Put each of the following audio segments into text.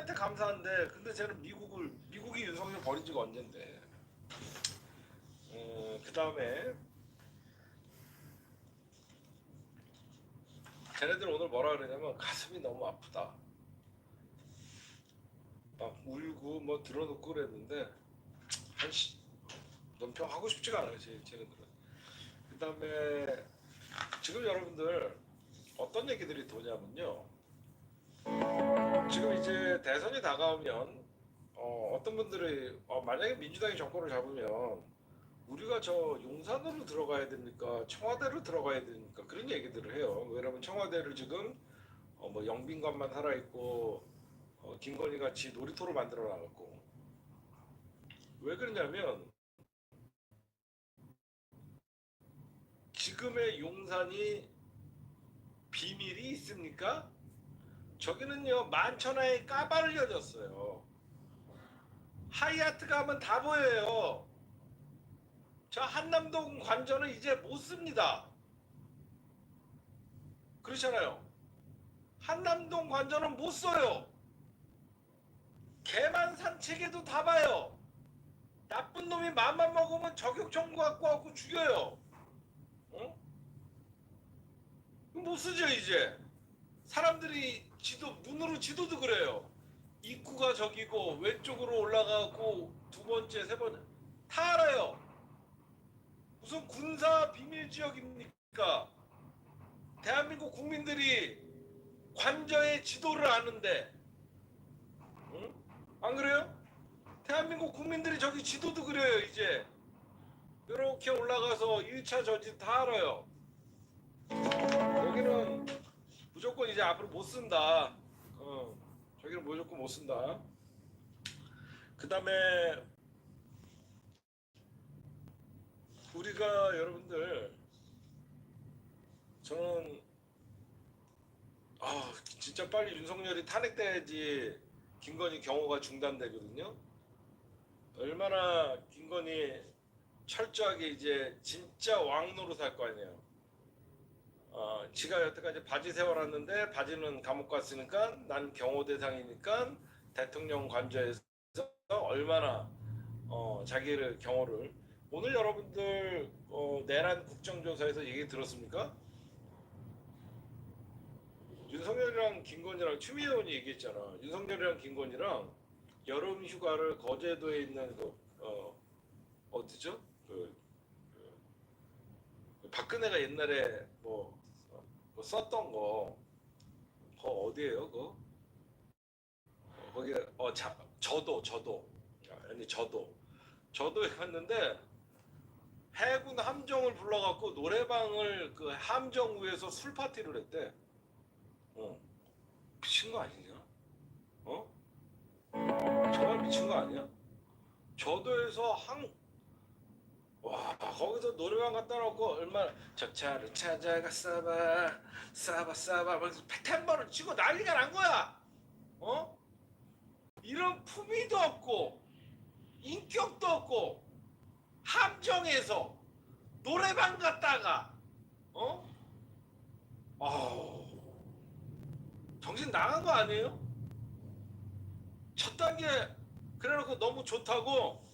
우리한테 감사한데 근데 쟤는 미국을 미국이 윤석열 버린 지가 언젠데. 어, 그 다음에 쟤네들 오늘 뭐라 그러냐면 가슴이 너무 아프다. 막 울고 뭐 들어놓고 그랬는데 한시 논평 하고 싶지가 않아요 쟤, 쟤네들은. 그 다음에 지금 여러분들 어떤 얘기들이 도냐면요. 대선이 다가오면 어, 어떤 분들이 어, 만약에 민주당이 정권을 잡으면 우리가 저 용산으로 들어가야 됩니까? 청와대로 들어가야 됩니까? 그런 얘기들을 해요. 왜냐면 청와대를 지금 어, 뭐 영빈관만 살아 있고 어, 김건희 같이 놀이터로 만들어 놔갖고 왜 그러냐면 지금의 용산이 비밀이 있습니까? 저기는요 만천하에 까발려졌어요. 하이아트 가면 다 보여요. 저 한남동 관전은 이제 못 씁니다. 그렇잖아요. 한남동 관전은 못 써요. 개만 산책에도 다 봐요. 나쁜 놈이 맘만 먹으면 저격 청구 갖고 와고 죽여요. 어? 못 쓰죠 이제. 사람들이 지도 눈으로 지도도 그래요. 입구가 저기고 왼쪽으로 올라가고 두 번째 세 번째 다 알아요. 무슨 군사 비밀 지역입니까? 대한민국 국민들이 관저의 지도를 아는데, 응? 안 그래요? 대한민국 국민들이 저기 지도도 그래요 이제. 이렇게 올라가서 1차 저지 다 알아요. 여기는 무조건 이제 앞으로 못 쓴다. 어, 저기는 무조건 못 쓴다. 그 다음에 우리가 여러분들 저는 아 진짜 빨리 윤석열이 탄핵돼야지 김건희 경호가 중단되거든요. 얼마나 김건희 철저하게 이제 진짜 왕노릇 할거 아니에요. 어, 지가 여태까지 바지 세워놨는데 바지는 감옥 갔으니까 난 경호 대상이니까 대통령 관저에서 얼마나 어, 자기를 경호를 오늘 여러분들 어, 내란 국정조사에서 얘기 들었습니까? 윤석열이랑 김건희랑 추미애 의원이 얘기했잖아. 윤석열이랑 김건희랑 여름 휴가를 거제도에 있는 그 어, 어디죠? 그, 그 박근혜가 옛날에 뭐, 어, 뭐 썼던 거, 거 어디예요? 그거? 어, 거기 어 자, 저도 저도 아니 저도 저도에 갔는데 해군 함정을 불러갖고 노래방을 그 함정 위에서 술 파티를 했대. 어 미친 거 아니냐? 어? 정말 미친 거 아니야? 저도에서 항 와 거기서 노래방 갖다 놓고 얼마나 저 차를 찾아가 싸봐 싸봐 싸봐 하면서 패템버를 치고 난리가 난 거야 어? 이런 품위도 없고 인격도 없고 함정에서 노래방 갔다가 어? 아우 정신 나간 거 아니에요? 첫 단계 그래놓고 너무 좋다고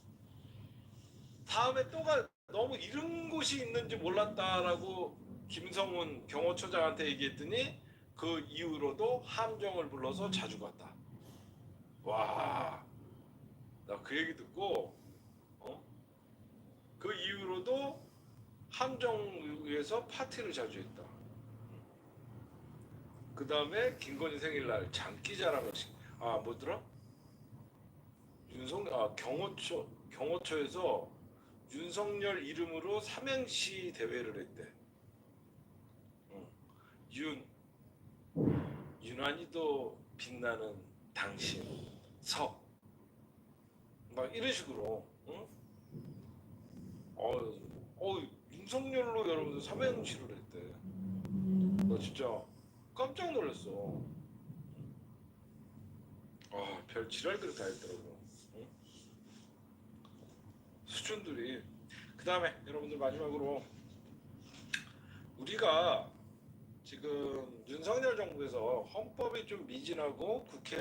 다음에 또가 너무 이런 곳이 있는지 몰랐다라고 김성훈 경호처장한테 얘기했더니 그 이후로도 함정을 불러서 자주 갔다. 와, 나 그 얘기 듣고 어? 그 이후로도 함정 위에서 파티를 자주 했다. 그 다음에 김건희 생일날 장기자랑을 시- 아 뭐더라? 윤석 아 경호처 경호처에서 윤석열 이름으로 삼행시 대회를 했대. 응. 윤 유난히도 빛나는 당신 석. 막 이런 식으로. 응? 어, 어 윤석열로 여러분들 삼행시를 했대. 나 진짜 깜짝 놀랐어. 아, 별 지랄들 다 했더라고. 응? 수준들이. 그 다음에 여러분들 마지막으로 우리가 지금 윤석열 정부에서 헌법이 좀 미진하고 국회